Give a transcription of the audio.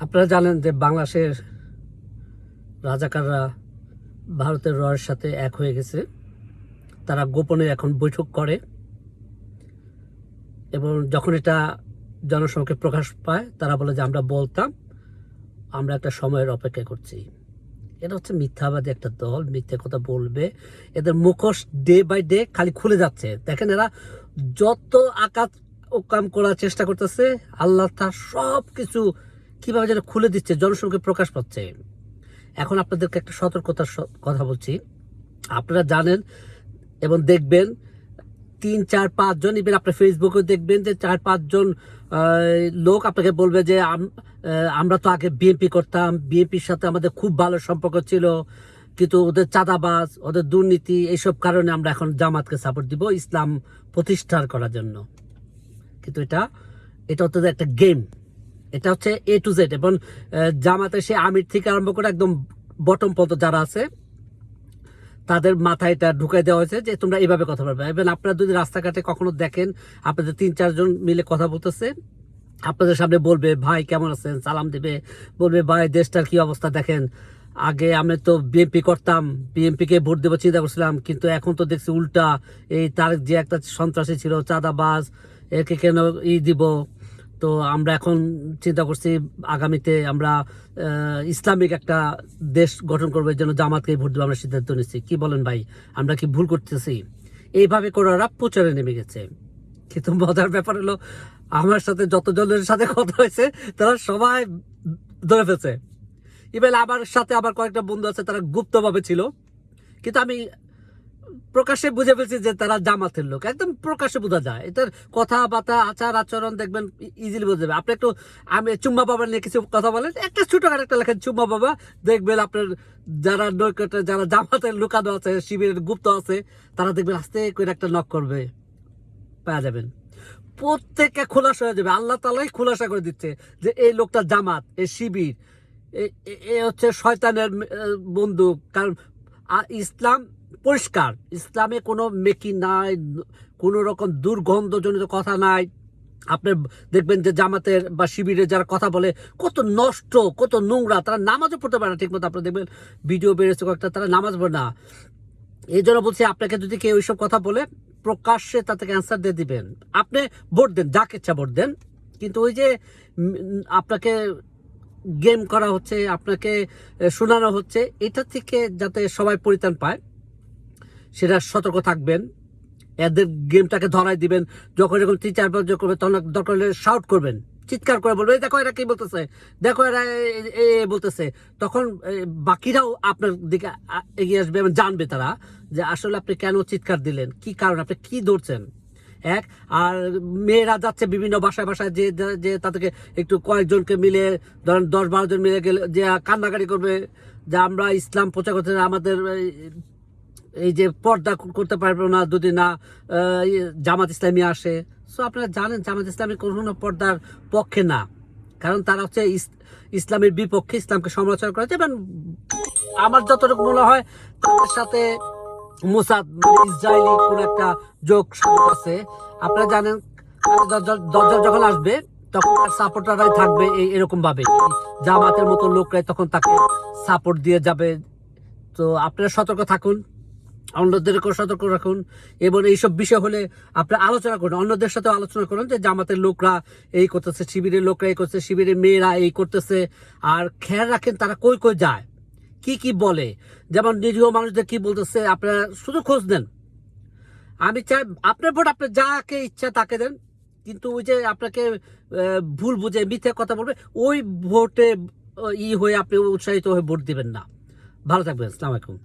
আপনারা জানেন যে বাংলাদেশের রাজাকাররা ভারতের রয়ের সাথে এক হয়ে গেছে। তারা গোপনে এখন বৈঠক করে এবং যখন এটা জনসমক্ষে প্রকাশ পায়, তারা বলে যে আমরা বলতাম, আমরা একটা সময়ের অপেক্ষা করছি। এটা হচ্ছে মিথ্যাবাদী একটা দল, মিথ্যে কথা বলবে। এদের মুখোশ ডে বাই ডে খালি খুলে যাচ্ছে। দেখেন এরা যত আকাশ কাম করার চেষ্টা করতেছে, আল্লাহ তার সব কিছু কীভাবে যেন খুলে দিচ্ছে জনসমক্ষে প্রকাশ পাচ্ছে। এখন আপনাদেরকে একটা সতর্কতার কথা বলছি। আপনারা জানেন এবং দেখবেন, তিন, চার পাঁচজন ইভেন আপনার ফেসবুকে দেখবেন যে চার পাঁচজন লোক আপনাকে বলবে যে আমরা তো আগে বিএনপি করতাম। বিএনপির সাথে আমাদের খুব ভালো সম্পর্ক ছিল। কিন্তু ওদের চাঁদাবাজ, ওদের দুর্নীতি, এইসব কারণে আমরা এখন জামাতকে সাপোর্ট দিব ইসলাম প্রতিষ্ঠার করার জন্য। কিন্তু এটা এটা হচ্ছে একটা গেম এটা হচ্ছে এ টু জেড এবং জামাতে সে আমির থেকে আরম্ভ করে একদম বটম পর্যন্ত যারা আছে, তাদের মাথায় এটা ঢুকাই দেওয়া হয়েছে যে তোমরা এইভাবে কথা বলবে। এবং আপনারা যদি রাস্তাঘাটে কখনো দেখেন, আপনাদের তিন, চারজন মিলে কথা বলতেছে, আপনাদের সামনে বলবে, ভাই, কেমন আছেন? সালাম দেবে। বলবে, ভাই, দেশটার কি অবস্থা দেখেন? আগে আমি তো বিএনপি করতাম বিএনপি কে ভোট দেবো চিন্তা করছিলাম, কিন্তু এখন তো দেখছি উল্টা এই তার যে একটা সন্ত্রাসী ছিল, চাঁদাবাজ, একে কেন ই দিব? তো আমরা এখন চিন্তা করছি আগামীতে আমরা ইসলামিক একটা দেশ গঠন করব, এর জন্য জামাতকে ভোট দেবো, আমরা সিদ্ধান্ত নিচ্ছি। কি বলেন ভাই? আমরা কি ভুল করতেছি? এইভাবে করে ওরা প্রচারে নেমে গেছে। কিন্তু মজার ব্যাপার হলো, আমার সাথে যত যতজনের সাথে কথা হয়েছে, তারা সবাই ধরে ফেলছে। ইভেন আমার সাথে আবার কয়েকটা বন্ধু আছে, তারা গুপ্তভাবে ছিল। কিন্তু আমি প্রকাশ্যে বুঝে ফেলছি যে তারা জামাতের লোক। একদম প্রকাশ্যে বোঝা যায়। এটার কথাবার্তা, আচার, আচরণ দেখবেন ইজিলি বোঝা যাবে। আপনি একটু, আমি চুম্মা বাবা নিয়ে কিছু কথা বলেন। একটা ছোটখাটো একটা লেখেন, চুম্মা বাবা। দেখবেন আপনার যারা নৈকটে যারা জামাতের লুকানো আছে, শিবিরের গুপ্ত আছে, তারা দেখবেন আস্তে করে একটা নক করবে। পাওয়া যাবেন। প্রত্যেককে খোলাসা হয়ে যাবে। আল্লাহ তালাই খোলাসা করে দিচ্ছে যে এই লোকটা জামাত, এই শিবির, এ- হচ্ছে শয়তানের বন্ধু কারণ ইসলাম পরিষ্কার। ইসলামে কোনো মেকি নাই, কোনো রকম দুর্গন্ধজনিত কথা নাই। আপনি দেখবেন যে জামাতের বা শিবিরের যারা কথা বলে, কত নষ্ট, কত নোংরা, তারা নামাজও পড়তে পারে না ঠিক মতো আপনি দেখবেন ভিডিও বেরোচ্ছে কয়েকটা, তারা নামাজ পড়ে না। এই জন্য বলছি, আপনাকে যদি কেউ ওইসব কথা বলে, প্রকাশ্যে তাতে অ্যান্সার দিয়ে দিবেন। আপনি ভোট দেন, যাকে ইচ্ছা ভোট দেন। কিন্তু ওই যে আপনাকে গেম করা হচ্ছে, আপনাকে শোনানো হচ্ছে, এটা থেকে যাতে সবাই পরিত্রাণ পায়। সেটা সতর্ক থাকবেন। এদের গেমটাকে ধরাই দিবেন। যখন যখন তিন, চার বছর করবে তখন দরকার হলে শাউট করবেন। চিৎকার করে বলবে দেখো এরা কি বলতেছে? দেখো এরা এ বলতেছে। তখন বাকিরাও আপনার দিকে এগিয়ে আসবে এবং জানবে তারা যে আসলে আপনি কেন চিৎকার দিলেন? কি কারণ? আপনি কি ধরছেন? এক, আর মেয়েরা যাচ্ছে বিভিন্ন বাসায় বাসায় যে যে তাদেরকে একটু কয়েকজনকে মিলে, ধরেন দশ বারো জন মিলে গেলে যে কান্নাকাটি করবে, যে আমরা ইসলাম প্রচার করতে আমাদের এই, যে পর্দা করতে পারব না যদি না জামাত ইসলামী আসে। সো আপনারা জানেন জামাত ইসলামী কোনো পর্দার পক্ষে না। কারণ তারা হচ্ছে ইসলামের বিপক্ষে ইসলামকে সমালোচনা করেছে। এবং আমার যতটুকু মনে হয় তাদের সাথে মোসাদ মানে ইসরায়েলি কোন একটা যোগ আছে। আপনারা জানেন দরজা- যখন আসবে তখন তার সাপোর্টাররাই থাকবে এই এরকম ভাবে জামাতের মতো লোকরাই তখন তাকে সাপোর্ট দিয়ে যাবে। তো আপনারা সতর্ক থাকুন। অন্যদেরকেও সতর্ক রাখুন এবং এইসব বিষয় হলে আপনারা আলোচনা করুন। অন্যদের সাথে আলোচনা করুন যে জামাতের লোকরা এই করতেছে, শিবিরের লোকরা এই করতেছে, শিবিরের মেয়েরা এই করতেছে। আর খেয়াল রাখেন তারা কই কই যায়, কি কি বলে। যেমন নিরীহ মানুষদের কি বলতেছে, আপনারা শুধু খোঁজ নেন। আমি চাই আপনার ভোট আপনার যাকে ইচ্ছা তাকে দেন, কিন্তু ওই যে আপনাকে ভুল বুঝে মিথ্যে কথা বলবে, ওই ভোটে ই হয়ে আপনি উৎসাহিত হয়ে ভোট দিবেন না। ভালো থাকবেন, আসসালামু আলাইকুম।